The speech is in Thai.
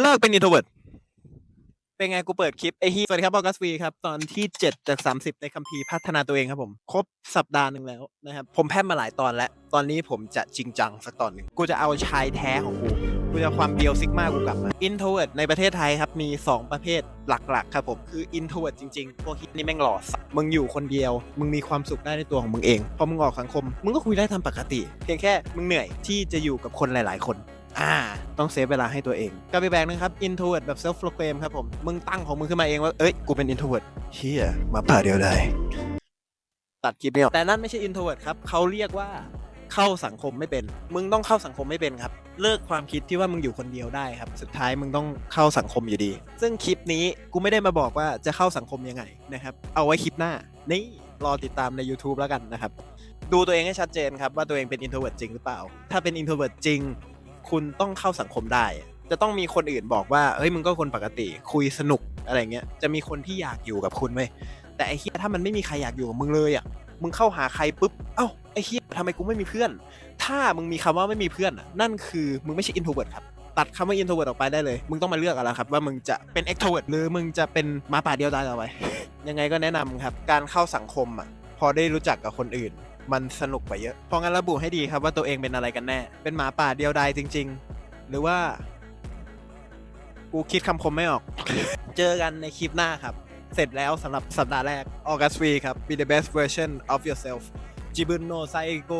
เลิกเป็น introvert เป็นไงกูเปิดคลิปไอฮีสวัสดีครับออกัสวีครับ ตอนที่7จาก30ในคัมภีร์พัฒนาตัวเองครับผม ครบสัปดาห์หนึ่งแล้วนะครับ ผมแพร่มาหลายตอนแล้ว ตอนนี้ผมจะจริงจังสักตอนหนึ่ง กูจะเอาชายแท้ของกู กูจะความเบียวซิกมากูกลับมา introvert ในประเทศไทยครับ มี 2 ประเภทหลักๆ ครับผม คือ introvert จริงๆ พวกที่นี่แม่งหล่อสัมึงอยู่คนเดียว มึงมีความสุขได้ในตัวของมึงเอง พอมึงออกสังคม มึงก็คุยได้ตามปกติ เพียงแค่มึงเหนื่อยที่จะอยู่กับคนหลาย ๆ คน อ่า ต้องเซฟเวลาให้ตัวเองกับอีกแบบนึงครับ introvert แบบ self proclaim ครับผม มึงตั้งของมึงขึ้นมาเองว่า เอ้ย กูเป็น introvert เฮียมาป่าเดียวได้ ตัดคลิปนี้ออกแต่นั่นไม่ใช่ introvert ครับ เขาเรียกว่าเข้าสังคมไม่เป็น มึงต้องเข้าสังคมไม่เป็นครับ เลิกความคิดที่ว่ามึงอยู่คนเดียวได้ครับ สุดท้ายมึงต้องเข้าสังคมอยู่ดี ซึ่งคลิปนี้กูไม่ได้มาบอกว่าจะเข้าสังคมยังไงนะครับ เอาไว้คลิปหน้า นี่รอติดตามใน YouTube แล้วกันนะครับ ดูตัวเองให้ชัดเจนครับว่าตัวเองเป็น introvert จริงหรือเปล่า ถ้าเป็น introvert จริง คุณต้องเข้าสังคมได้ จะต้องมีคนอื่นบอกว่าเฮ้ยมึงก็คนปกติ คุยสนุกอะไรเงี้ยจะมีคนที่อยากอยู่กับคุณไหมแต่ไอ้เฮียถ้ามันไม่มีใครอยากอยู่กับมึงเลยอะมึงเข้าหาใครปุ๊บเอ้าไอ้เฮียทำไมกูไม่มีเพื่อน ถ้ามึงมีคำว่าไม่มีเพื่อนนั่นคือมึงไม่ใช่ introvert ครับตัดคำว่า introvert ออกไปได้เลย มึงต้องมาเลือกเอาละครับว่ามึงจะเป็น extrovert หรือมึงจะเป็นมาป่าเดียวดายต่อไป ยังไงก็แนะนำครับ การเข้าสังคมอะพอได้รู้จักกับคนอื่น มันสนุกกว่าเยอะ เพราะงั้นระบุให้ดีครับว่าตัวเองเป็นอะไรกันแน่ เป็นหมาป่าเดียวดายจริง ๆ หรือว่า กูคิดคำคมไม่ออก เจอกันในคลิปหน้าครับ เสร็จแล้วสำหรับสัปดาห์แรก August 3ครับ be the best version of yourself จิบุนโนไซโก